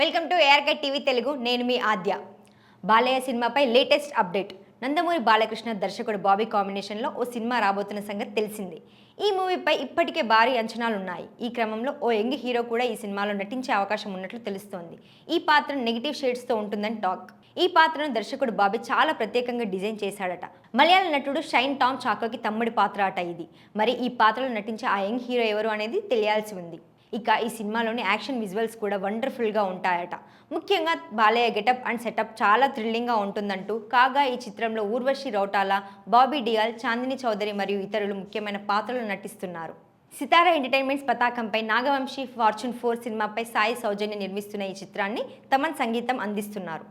Welcome to ARK TV Telugu. నేను మీ ఆద్య. బాలయ్య సినిమాపై లేటెస్ట్ అప్డేట్. నందమూరి బాలకృష్ణ దర్శకుడు బాబీ కాంబినేషన్లో ఓ సినిమా రాబోతున్న సంగతి తెలిసింది. ఈ మూవీపై ఇప్పటికే భారీ అంచనాలు ఉన్నాయి ఈ క్రమంలో ఓ యంగ్ హీరో కూడా ఈ సినిమాలో నటించే అవకాశం ఉన్నట్లు తెలుస్తోంది. ఈ పాత్ర నెగిటివ్ షేడ్స్తో ఉంటుందని టాక్. ఈ పాత్రను దర్శకుడు బాబీ చాలా ప్రత్యేకంగా డిజైన్ చేశాడట. మలయాళ నటుడు షైన్ టామ్ చాకోకి తమ్ముడి పాత్ర అట ఇది. మరి ఈ పాత్రలో నటించే ఆ యంగ్ హీరో ఎవరు అనేది తెలియాల్సి ఉంది. ఇక ఈ సినిమాలోని యాక్షన్ విజువల్స్ కూడా వండర్ఫుల్గా ఉంటాయట. ముఖ్యంగా బాలయ్య గెటప్ అండ్ సెటప్ చాలా థ్రిల్లింగ్గా ఉంటుందంటూ కాగా ఈ చిత్రంలో ఊర్వశి రౌటాలా బాబీ డియాల్ చాందిని చౌదరి మరియు ఇతరులు ముఖ్యమైన పాత్రలు నటిస్తున్నారు. సితారా ఎంటర్టైన్మెంట్స్ పతాకంపై నాగవంశీ ఫార్చ్యూన్ ఫోర్ సినిమాపై సాయి సౌజన్య నిర్మిస్తున్న ఈ చిత్రాన్ని తమన్ సంగీతం అందిస్తున్నారు.